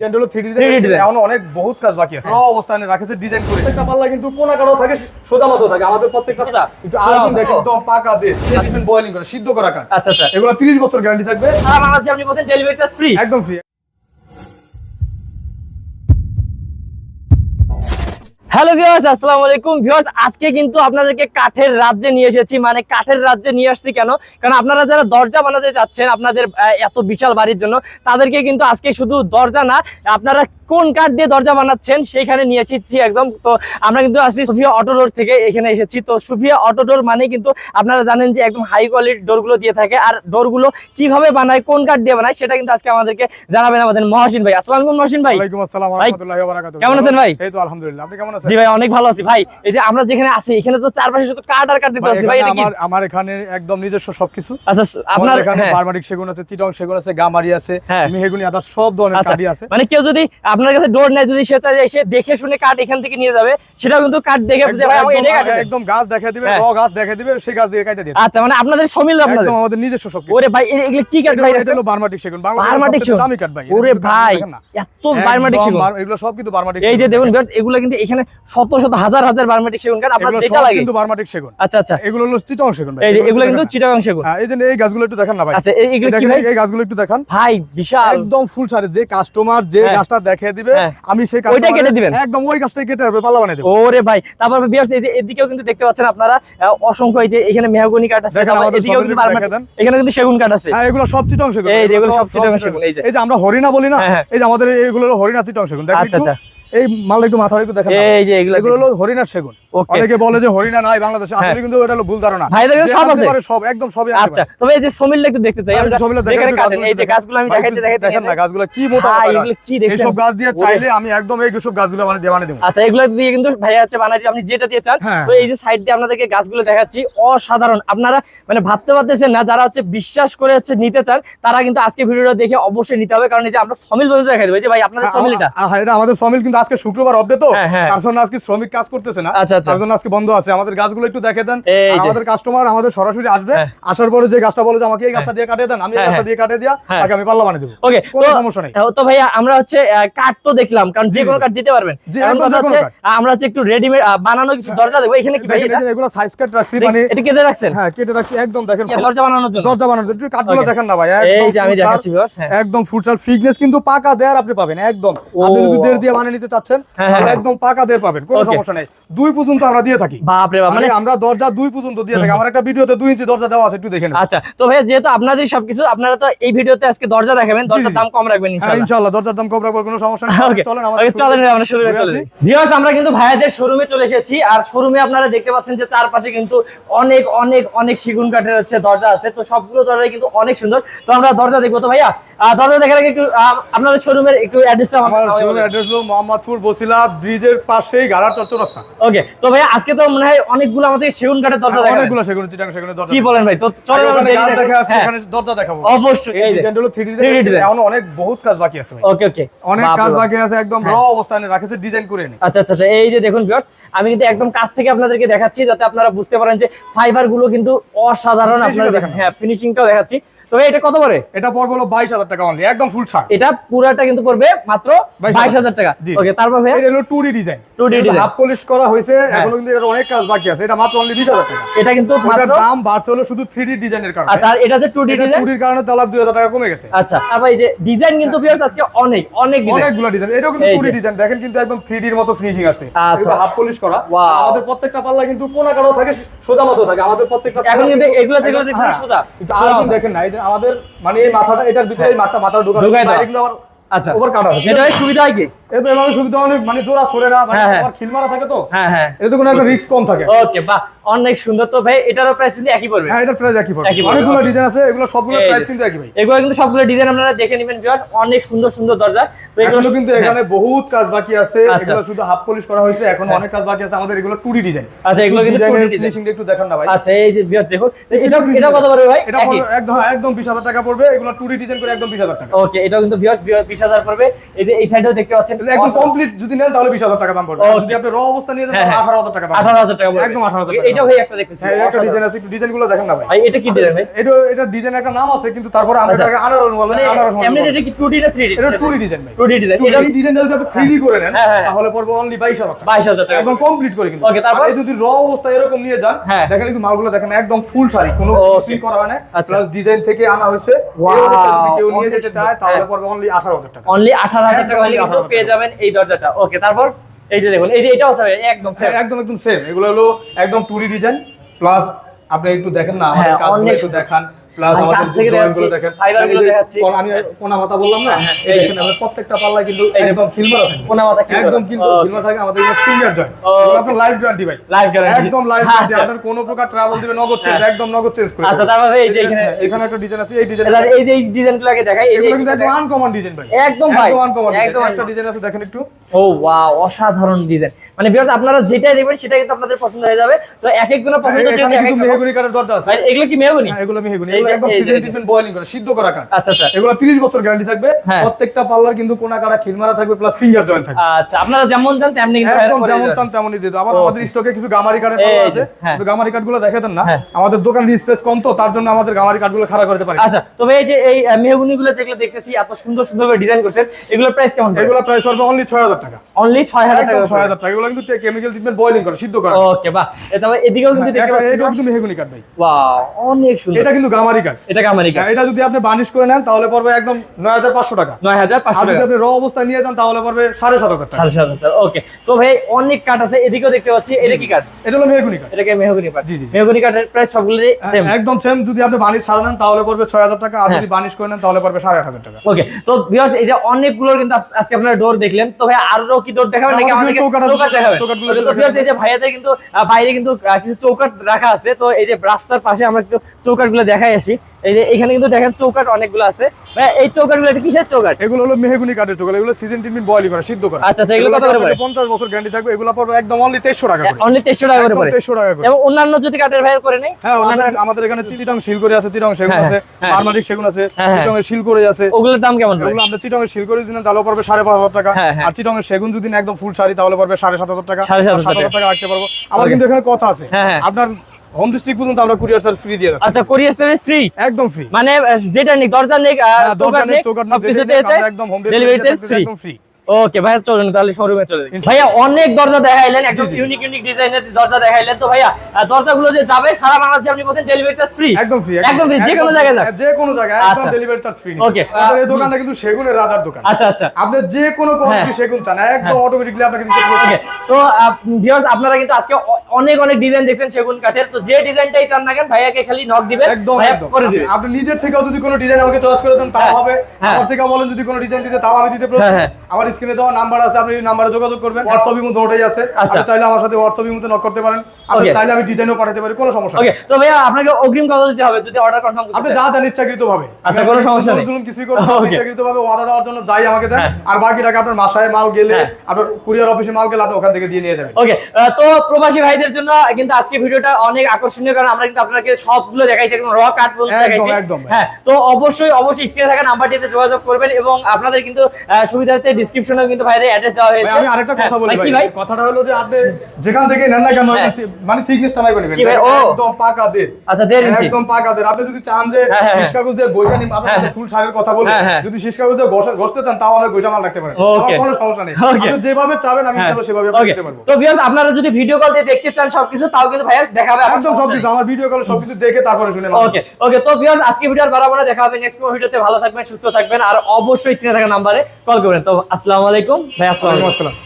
হলো 3D 3D design এখন অনেক বহুত কাজ বাকি আছে। সব অবস্থানে রাখেছে ডিজাইন করে। প্রত্যেকটা পাল্লা কিন্তু কোনা কাটাও থাকে সোজা মতো থাকে। আমাদের প্রত্যেকটা। একটু আগুন দেখে। একদম পাকা দিয়ে। ট্রিটমেন্ট বয়েলিং করে সিদ্ধ করা কাট আচ্ছা আচ্ছা। এগুলো 30 বছর গ্যারান্টি থাকবে। আর বাংলাদেশে আপনি বলছেন ডেলিভারিটা ফ্রি একদম ফ্রি হ্যালো ভিউয়ার্স আসসালামু আলাইকুম। ভিউয়ার্স আজকে কিন্তু আপনাদেরকে কাঠের রাজ্যে নিয়ে এসেছি। মানে কাঠের রাজ্যে নিয়ে আসছি কেন? কারণ আপনারা যারা দরজা বানাতে চাচ্ছেন আপনাদের এত বিশাল বাড়ির জন্য, তাদেরকে কিন্তু আজকে শুধু দরজা না, আপনারা কোন কাঠ দিয়ে দরজা বানাচ্ছেন সেইখানে নিয়ে এসেছি একদম। তো আমরা কিন্তু আসছি সুফিয়া অটো ডোর থেকে এখানে এসেছি। তো সুফিয়া অটো ডোর মানে কিন্তু আপনারা জানেন যে একদম হাই কোয়ালিটির ডোরগুলো দিয়ে থাকে। আর ডোরগুলো কীভাবে বানায় কোন কাঠ দিয়ে বানায় সেটা কিন্তু আজকে আমাদেরকে জানাবেন আমাদের মহসিন ভাই। আসসালামু আলাইকুম মহসিন ভাই। ওয়ালাইকুম আসসালাম ওয়া ভাই, রাহমাতুল্লাহি ওয়া বারাকাতুহু কেমন আছেন ভাই? এই তো আলহামদুলিল্লাহ আপনি কেমন আছেন? জি ভাই অনেক ভালো আছি। ভাই এই যে আমরা যেখানে আছি এখানে তো চারপাশে শুধু কাঠ আর কাঠ দিতে আছি ভাই এটা কি আমার এখানে একদম নিজস্ব সবকিছু। আচ্ছা আপনার আপনার এখানে হ্যাঁ, বারমাটিক সেগুন আছে চিটং সেগুন আছে গামারি আছে হ্যাঁ। মেহগুনি আদার সব ধরনের আচ্ছা। কাঠই আছে। মানে কেউ যদি আপনার কাছে ডোর নেয় যদি সে যে এসে দেখে শুনে কাঠ এখান থেকে নিয়ে যাবে সেটাও কিন্তু কাঠ দেখে একদম গাছ দেখা দিবে হ্যাঁ। র গাছ দেখা দিবে সেই গাছ দিয়ে কাটে দিয়ে আচ্ছা মানে আপনাদের সমিল আপনাদের? একদম আমাদের নিজস্ব সবকিছু। ওরে ভাই এগুলো কি কাঠ ভাই? এটা হলো বারমাটিক সেগুন বারমাটিক সেগুন? দামি কাঠ ভাই। ওরে ভাই এত বারমাটিক সেগুন। এগুলো সব কিন্তু বারমাটিক এই যে দেখুন এগুলো কিন্তু এখানে শত শত হাজার হাজার বারমাটিক সেগুন। কাঠ আপনার এগুলো যেটা লাগে। কিন্তু বারমাটিক সেগুন। আচ্ছা আচ্ছা। এগুলো হলো চিটং সেগুন ভাই। এই যে এগুলো কিন্তু চিটাগাং সেগুন। হ্যাঁ, এই যে এই গাছগুলো একটু দেখেন না ভাই। আচ্ছা এই- কি ভাই? এই গাছগুলো একটু দেখান। ভাই বিশাল। একদম ফুল সারে যে কাস্টমার যে হ্যাঁ। গাছটা দিবে হ্যাঁ। আমি সেই ওইটাই কেটে দিবেন? একদম ওই গাছটাই কেটে হবে পাল্লা বানিয়ে দেবো ওরে ভাই তারপর বিয়ার্স এই যে এদিকেও কিন্তু দেখতে পাচ্ছেন আপনারা অসংখ্য এই যে এখানে মেহগনি কাঠ আছে এদিকেও কিন্তু। এখানে কিন্তু সেগুন কাঠ আছে হ্যাঁ এগুলো সব চিটং সেগুন এই যে এগুলো সব সব চিটং সেগুন, এই যে। এই যে আমরা হরিণা বলি না হ্যাঁ। এই যে আমাদের এইগুলো হরিণা চিটং সেগুন দেখেন আচ্ছা, আচ্ছা। এই মাল একটু মাথার একটু দেখেন এই যে এগুলো এগুলো হলো হরিণার সেগুন অনেকে বলে যে হরিণা নাই বাংলাদেশে হ্যাঁ। আসলে কিন্তু এটা হলো ভুল ধারণা। ভাইদের কাছে সব আছে? সব একদম সবই আনতে আচ্ছা তবে এই যে সমিলটা একটু দেখতে চাই। আমরা সবগুলো দেখেন, যেখানে একটু কাটেন এই যে গাছগুলো আমি দেখাইতে দেখাইতে দেখেন না গাছগুলো কি মোটা এগুলো গাছ। কি দেখছেন? এইসব গাছ দিয়ে চাইলে আমি একদম এই সব গাছগুলো বানিয়ে দিয়ে বানিয়ে দেবো। আচ্ছা এগুলো দিয়ে কিন্তু ভাইয়া হচ্ছে বানাই আপনি যেটা দিয়ে চান হ্যাঁ। তো এই যে সাইড দিয়ে আপনাদেরকে গাছগুলো দেখাচ্ছি। অসাধারণ। আপনারা মানে ভাবতে পারতেছেন না যারা হচ্ছে বিশ্বাস করে হচ্ছে নিতে চান তারা কিন্তু আজকে ভিডিওটা দেখে অবশ্যই নিতে হবে। কারণ এই যে আমরা সমিল বলতে দেখাই দেবো। এই যে ভাই আপনাদের সমিল এটা আ- আ- এটা আমাদের সমিল কিন্তু আজকে শুক্রবার অফ ডে তো। হ্যাঁ, হ্যাঁ। তার জন্য আজকে শ্রমিক কাজ করতেছে না। আচ্ছা। তার জন্য আজকে বন্ধ আছে আমাদের গাছগুলো একটু দেখে দেন। আমাদের কাস্টমার আমাদের সরাসরি আসবে হ্যাঁ। আসার পরে যে গাছটা বলে যে আমাকে এই গাছটা দিয়ে কাটিয়ে দেন আমি এই হ্যাঁ, গাছটা হ্যাঁ। দিয়ে কাটিয়ে দিয়া হ্যাঁ। তাকে আমি পাল্লা বানিয়ে দেবো ওকে কোনো সমস্যা নেই তো ভাইয়া আমরা হচ্ছে কাঠ তো দেখলাম কারণ যে কোনো। কাঠ দিতে পারবেন আমরা হচ্ছে একটু রেডিমেড বানানো কিছু দরজা দেবো এখানে কি ভাই এগুলো সাইজ কাট রাখছি মানে এটা কেটে রাখছেন হ্যাঁ কেটে রাখছি একদম দেখেন দরজা বানানোর জন্য দরজা বানানোর জন্য Okay. দেখেন না ভাই এই একদম যে আমি দেখাচ্ছি হ্যাঁ। একদম ফুটসাল ফিটনেস কিন্তু পাকা দেয়ার আপনি পাবেন একদম আপনি যদি। দেড় দিয়ে বানিয়ে নিতে চাচ্ছেন হ্যাঁ, হ্যাঁ। একদম পাকা দেড় পাবেন কোনো সমস্যা নেই দুই পর্যন্ত আমরা দিয়ে থাকি। বাপ রে বাপ মানে আমরা দরজা দুই পর্যন্ত দিয়ে থাকি। আমার একটা ভিডিওতে দুই ইঞ্চি দরজা দেওয়া আছে একটু দেখে নেন। আচ্ছা তো ভাইয়া যেহেতু আপনাদের সবকিছু আপনারা তো এই ভিডিওতে আজকে দরজা দেখাবেন দরজার দাম কম রাখবেন হ্যাঁ ইনশাআল্লাহ। ইনশাআল্লাহ দরজার দাম কম রাখব কোনো সমস্যা নেই। চলেন আমাদের চলেন আমরা শুরু ঘুরে চলে ভিউয়ার্স আমরা কিন্তু ভাইয়াদের শোরুমে চলে এসেছি আর শোরুমে আপনারা দেখতে পাচ্ছেন যে চারপাশে কিন্তু অনেক অনেক অনেক সেগুন কাঠের হচ্ছে দরজা আছে। তো সবগুলো দরজাই কিন্তু অনেক সুন্দর। তো আমরা দরজা দেখব তো ভাইয়া? দরজা দেখার আগে একটু আপনাদের শোরুমের একটু অ্যাড্রেসটা আমার শোরুমের অ্যাড্রেস হলো মোহাম্মদপুর বসিলা ব্রিজের পাশেই গাড়ার চত্বর রাস্তা। ওকে তো ভাইয়া আজকে তো মনে হয় অনেকগুলো আমাদের সেগুন কাঠের দরজা দেখাবেন অনেকগুলো সেগুলো চিটাং সেগুলো দরজা কি বলেন ভাই? তো চলেন আমরা না দেখা। আছে হ্যাঁ, এখানে দরজা দেখাবো। অবশ্যই এই এই ডিজাইন হলো 3D 3D ডিজাইন এখন অনেক বহুত কাজ বাকি আছে ভাই। ওকে ওকে। অনেক কাজ বাকি আছে একদম র হ্যাঁ। অবস্থানে রাখেছে ডিজাইন করে এনে আচ্ছা আচ্ছা আচ্ছা, এই যে দেখুন ভিউয়ার্স আমি কিন্তু একদম কাছ থেকে আপনাদেরকে দেখাচ্ছি যাতে আপনারা বুঝতে পারেন যে ফাইবারগুলো কিন্তু অসাধারণ আপনারা দেখান। হ্যাঁ ফিনিশিংটাও দেখাচ্ছি। তো এটা কত পড়ে? এটা পড়বে হলো বাইশ হাজার টাকা অনলি একদম ফুল ছাড়। এটা পুরাটা কিন্তু পড়বে মাত্র 22,000 বাইশ হাজার। টাকা। ওকে তারপর ভাই এটা হলো two D design 2D design। Half polish করা হয়েছে হ্যাঁ। এখনও কিন্তু এর অনেক কাজ বাকি আছে। এটা মাত্র অনলি বিশ হাজার টাকা। এটা কিন্তু মাত্র দাম বাড়ছে হলো শুধু থ্রি ডি ডিজাইনের কারণে। আচ্ছা আর এটা যে টু ডি ডিজাইন 2D র কারণে দুই হাজার টাকা কমে গেছে। আচ্ছা তারপর এই যে ডিজাইন কিন্তু ভিউয়ার্স আজকে অনেক অনেক ডিজাইন অনেকগুলো ডিজাইন এটাও কিন্তু এই টু যে। ডিজাইন দেখেন কিন্তু একদম থ্রি ডির মতো ফিনিশিং আছে। আচ্ছা। হাফ পলিশ করা। আমাদের প্রত্যেকটা পাল্লা কিন্তু কোনা কাটাও থাকে সোজা মতো থাকে। আমাদের প্রত্যেকটা এখন কিন্তু এগুলো যেগুলো হ্যাঁ। সোজা। কিন্তু আর দেখেন না আমাদের মানে এই মাথাটা এটার ভিতরে এই মাথা মাথা ঢোকানো ঢুকাই দেওয়া। বাইরে আবার আচ্ছা। ওভার কাটা আছে এটা সুবিধা হয় কি? এর এভাবে সুবিধা অনেক মানে জোড়া ছড়ে না মানে হ্যাঁ, হ্যাঁ। আবার থাকে তো? হ্যাঁ হ্যাঁ। এতে কোনো একটা রিস্ক কম থাকে। ওকে বাহ অনেক সুন্দর। তো ভাই এটারও প্রাইস কিন্তু একই পড়বে। হ্যাঁ এটার প্রাইস একই পড়বে। অনেকগুলো ডিজাইন আছে এগুলো সবগুলো প্রাইস কিন্তু একই ভাই। এগুলো কিন্তু সবগুলো ডিজাইন আপনারা দেখে নেবেন ভিউয়ার্স অনেক সুন্দর সুন্দর দরজা। তো এগুলো কিন্তু হ্যাঁ। এখানে বহুত কাজ বাকি আছে। আচ্ছা। এগুলো শুধু হাফ পলিশ করা হয়েছে। এখন হ্যাঁ। অনেক কাজ বাকি আছে। আমাদের এগুলো টু ডি ডিজাইন আচ্ছা, এগুলো কিন্তু 2D design। একটু দেখান না ভাই। আচ্ছা এই যে ভিউয়ার্স দেখুন। এটা এটা এটা কত পড়বে ভাই? এটা একদম হ্যাঁ, একদম বিশ হাজার টাকা পড়বে। এগুলো টু ডি ডিজাইন করে একদম বিশ হাজার টাকা। ওকে এটাও কিন্তু ভিউয়ার্স বিশ হাজার পড়বে। এই যে এই সাইডেও দেখতে পাচ্ছেন একদম কমপ্লিট যদি নেন তাহলে বিশ হাজার টাকা দাম পড়বে। যদি আপনি র অবস্থা নিয়ে যান তাহলে। আঠারো হাজার টাকা দাম আঠারো হাজার টাকা একদম আঠারো হাজার Okay, টাকা এটা ভাই একটা দেখতেছি। হ্যাঁ একটা ডিজাইন আছে একটু ডিজাইন দেখেন না ভাই। ভাই এটা কি ডিজাইন ভাই? এটা এটা ডিজাইন একটা নাম আছে কিন্তু তারপরে আমরা আচ্ছা। এটাকে আনারস বলে মানে আনারস এমনি এটা কি 2D না 3D এটা 2D ডিজাইন ভাই। 2D ডিজাইন 2D এটা ডিজাইনটা যদি আপনি 3D করে নেন। তাহলে পড়বে অনলি 22000 টাকা। 22000 টাকা। একদম কমপ্লিট করে কিন্তু। Okay, তারপর? যদি র অবস্থা এরকম নিয়ে যান হ্যাঁ। দেখেন কিন্তু মালগুলো দেখেন একদম ফুল শাড়ি কোনো. কিছুই করা হয় না। আচ্ছা। প্লাস ডিজাইন থেকে আনা হয়েছে। যদি কেউ নিয়ে যেতে চায় তাহলে হ্যাঁ। পড়বে অনলি 18000 টাকা। অনলি 18000 একদম টাকা হলে only কিন্তু 18,000 পেয়ে যাবেন এই দরজাটা। ওকে তারপর এই যে দেখুন এই যে এটাও স্যার একদম সেম একদম একদম সেম এগুলো হলো একদম টুরি ডিজাইন প্লাস আপনি একটু দেখেন না আমাদের হ্যাঁ, কাজগুলো একটু দেখান। প্লাস আমাদের দেখেন। আমি কোনা মাথা বললাম না? হ্যাঁ, এই এই দেখেন আমাদের প্রত্যেকটা পাল্লা কিন্তু একদম খিলমারা থাকে কোনা মাথা একদম কিন্তু থাকে আমাদের এগুলো জয়েন্ট আপনার লাইফ গ্যারান্টি ভাই। Life guarantee। একদম লাইফ গ্যারান্টি। আপনার কোনো প্রকার ট্রাভেল দিবে নগদ চেঞ্জ হ্যাঁ। একদম নগদ চেঞ্জ করে আচ্ছা, তারপরে এই যে এখানে- এখানে একটা ডিজাইন আছে এই ডিজাইন এই যে ডিজাইনগুলো আগে দেখাই এই কিন্তু একদম আনকমন ডিজাইন ভাই। একদম ভাই, একদম আনকমন একদম একটা ডিজাইন আছে দেখেন একটু। ও ওয়াও অসাধারণ ডিজাইন মানে ভিউয়ার্স আপনারা যেটাই দেখবেন সেটা কিন্তু আপনাদের পছন্দ হয়ে যাবে। তো এক একজনের পছন্দ এখানে এক এক মেহগনি কাঠের দরজা আছে। এগুলো কি মেহগনি? হ্যাঁ, এগুলো মেহগনি। একদম সিজন ট্রিটমেন্ট বয়েলিং করা সিদ্ধ করা কাঠ। আচ্ছা আচ্ছা। এগুলো 30 বছর গ্যারান্টি থাকবে। হ্যাঁ। প্রত্যেকটা পাল্লার কিন্তু কোনা কাটা খিলমারা থাকবে প্লাস ফিঙ্গার জয়েন্ট থাকবে। আচ্ছা আপনারা যেমন চান তেমনি কিন্তু একদম যেমন চান তেমনই দিয়ে দেবো। আবার আমাদের স্টকে কিছু গামারি কাঠের পাল্লা আছে। হ্যাঁ। তো গামারি কাঠগুলো দেখে না। হ্যাঁ। আমাদের দোকানের স্পেস কম তো তার জন্য আমাদের গামারি কাঠগুলো করতে পারি। আচ্ছা তবে এই যে এই যেগুলো দেখতেছি এত সুন্দর সুন্দর করে ডিজাইন করছেন এগুলোর প্রাইস কেমন এগুলো প্রাইস পড়বে অনলি 6000 টাকা। অনলি ছয় হাজার একদম টাকা 6000 টাকা। এগুলো কিন্তু কেমিক্যাল ট্রিটমেন্ট বয়েলিং করে সিদ্ধ করা। ওকে বাহ। এটা এদিকেও কিন্তু দেখতে পাচ্ছি এটা কিন্তু মেহগনি কাঠ ভাই। ওয়াও অনেক সুন্দর। এটা কিন্তু গামারি কাঠ এটা কামারিকা হ্যাঁ, এটা যদি আপনি বার্নিশ করে নেন তাহলে পড়বে একদম 9500 টাকা। নয় হাজার পাঁচশো যদি টাকা। আপনি র অবস্থায় নিয়ে যান তাহলে পড়বে 7500 টাকা। সাড়ে সাত হাজার ওকে তো ভাই অনেক কাঠ আছে এদিকেও দেখতে পাচ্ছি এটা কি কাঠ? এটা হলো মেহগনি কাঠ। এটাকে মেহগুনি কাঠ। জি, জি। মেহগুনি কাঠের প্রাইস সেম একদম সেম যদি আপনি বার্নিশ ছাড়া নেন তাহলে পড়বে 6000 টাকা আর হ্যাঁ। যদি বার্নিশ করে নেন তাহলে পড়বে 8500 টাকা। ওকে তো ভিউয়ার্স এই যে অনেকগুলোর কিন্তু আজকে আপনারা ডোর দেখলেন তো ভাই আরও কি ডোর দেখাবেন নাকি আমাদের আমাদেরকে চৌকাঠ দেখাবেন? চৌকাঠগুলো তো ভিউয়ার্স এই যে ভাইয়াদের কিন্তু বাইরে কিন্তু কিছু চৌকাঠ রাখা আছে তো এই যে রাস্তার পাশে আমরা একটু চৌকাঠগুলো দেখাই আসি। এই যে এখানে কিন্তু দেখেন চৌকাঠ অনেকগুলো আছে। ভাই এই চৌকাঠগুলো এটা কিসের চৌকাট এগুলো হলো মেহগুনি কাঠের চোখ এগুলো সিজন ট্রিটমেন্ট বয়েলিং করা সিদ্ধ করা। আচ্ছা, আচ্ছা, এগুলো কত করে পড়ে? 50 বছর গ্যারান্টি থাকবে। এগুলো পড়বে একদম অনলি 2300 টাকা করে। অনলি তেইশশো টাকা করে পড়ে। 2300 টাকা করে। এবং অন্যান্য যদি কাঠের ভাইয়ের করে নেই? হ্যাঁ আমাদের- আমাদের এখানে চিটং শিলকড়ি আছে চিটং সেগুন হ্যাঁ, আছে হ্যাঁ। আরমানিক সেগুন আছে হ্যাঁ, হ্যাঁ। চিটং এর শিলকড়ি আছে। ওগুলোর দাম কেমন এগুলো আমরা চিটং এর করে দিনে তাহলে পড়বে সাড়ে পাঁচ হাজার টাকা। হ্যাঁ, হ্যাঁ। আর চিটং এর সেগুন যদি একদম ফুল শাড়ি তাহলে পড়বে সাড়ে সাত হাজার টাকা। সাড়ে সাত আর হাজার সাত হাজার টাকা। রাখতে পারব আমার কিন্তু এখানে কথা আছে। হ্যাঁ, হ্যাঁ। আপনার হোম ডিস্ট্রিক্ট পর্যন্ত আমরা কুরিয়ার সার্ভিস ফ্রি দিয়ে আচ্ছা কোরিয়ার সার্ভিস ফ্রি একদম ফ্রি মানে যেটা নেই দরজা নেই হ্যাঁ, দরকার নেই সবকিছুতে একদম হোম ডেলিভারি ফ্রি একদম free। ওকে ভাইয়া চলুন তাহলে শোরুমে চলে যাই। ভাইয়া অনেক দরজা দেখাইলেন একদম। ইউনিক ইউনিক ডিজাইনের দরজা দেখাইলেন। তো ভাইয়া দরজাগুলো যে যাবে সারা বাংলাদেশে আপনি বলছেন ডেলিভারিটা ফ্রি একদম ফ্রি একদম free, যে কোনো জায়গায় যাক। যে কোনো জায়গায় একদম। Delivery charge free. আমাদের এই দোকানটা কিন্তু সেগুনের রাজার দোকান। আচ্ছা আচ্ছা। আপনি যে কোনো কোয়ালিটি হ্যাঁ। সেগুন চান একদম অটোমেটিকলি আপনাকে দিতে ওকে তো ভিউয়ার্স আপনারা কিন্তু আজকে অনেক অনেক ডিজাইন দেখছেন সেগুন কাঠের। তো যে ডিজাইনটাই চান না কেন ভাইয়াকে খালি নক দিবেন একদম করে দিবে আপনি নিজের থেকেও যদি কোনো ডিজাইন আমাকে চয়েস করে দেন তাও হ্যাঁ, হবে। হ্যাঁ। আমার থেকে বলেন যদি কোনো ডিজাইন দিতে তাও আমি দিতে হ্যাঁ, প্রস্তুত হ্যাঁ। আমার স্ক্রিনে দেওয়া নাম্বার আছে আপনি নাম্বারে যোগাযোগ করবেন। হোয়াটসঅ্যাপের মধ্যে ওটাই আছে। আচ্ছা। চাইলে আমার সাথে হোয়াটসঅ্যাপের মধ্যে নক করতে পারেন। আপনি চাইলে আমি ডিজাইনও পাঠাতে পারি কোনো সমস্যা ওকে তো ভাইয়া আপনাকে অগ্রিম দিতে হবে যদি অর্ডার কনফার্ম করতে আপনি যা দেন ইচ্ছাকৃত ভাবে আচ্ছা, কোনো সমস্যা নেই। জুলুম কিছুই করবেন Okay. ইচ্ছাকৃত ওয়াদা দেওয়ার জন্য যাই আমাকে দেন। হ্যাঁ। আর বাকি টাকা আপনার মাসায় মাল গেলে হ্যাঁ। আপনার কুরিয়ার অফিসে মাল গেলে আপনি ওখান থেকে দিয়ে নিয়ে যাবেন। ওকে তো প্রবাসী ভাইদের জন্য কিন্তু আজকে ভিডিওটা অনেক আকর্ষণীয় কারণ আমরা কিন্তু আপনাকে সবগুলো দেখাইছি একদম র কাট একদম, দেখাইছি। হ্যাঁ তো অবশ্যই অবশ্যই স্ক্রিনে থাকা নাম্বারটিতে যোগাযোগ করবেন এবং আপনাদের কিন্তু সুবিধার্থে ডিসক্রিপশনেও কিন্তু ভাইদের অ্যাড্রেস দেওয়া হয়েছে। আমি আরেকটা কথা হ্যাঁ, বলি ভাই কথাটা হলো যে আপনি যেখান থেকে নেন না কেন হ্যাঁ। মানে থিকনেসটা নাই কি ভাই, ও। একদম পাকা দের আচ্ছা দেড় ইঞ্চি একদম পাকা দের আপনি যদি চান যে হ্যাঁ, শীষ কাগজ দিয়ে গোইসা নিন আপনার সাথে ফুল শাড়ির কথা বলি। যদি শীষ কাগজ দিয়ে ঘষতে চান তাও আমাদের গোইসা মাল রাখতে পারেন। কোনো সমস্যা নেই। আপনি যেভাবে চাবেন আমি সেভাবে. দিতে পারব। তো ভিউয়ার্স আপনারা যদি ভিডিও কল দিয়ে দেখতে চান সবকিছু তাও কিন্তু ভাইয়া দেখাবে একদম সবকিছু আমার ভিডিও কলে সবকিছু দেখে তারপরে শুনে ওকে ওকে তো ভিউয়ার্স আজকে ভিডিও আর বাড়াবো দেখা হবে নেক্সট ভিডিওতে ভালো থাকবেন সুস্থ থাকবেন আর অবশ্যই স্ক্রিনে থাকা নাম্বারে কল করবেন। তো আসসালামু আলাইকুম। ভাই আসসালামু আলাইকুম। আসসালাম।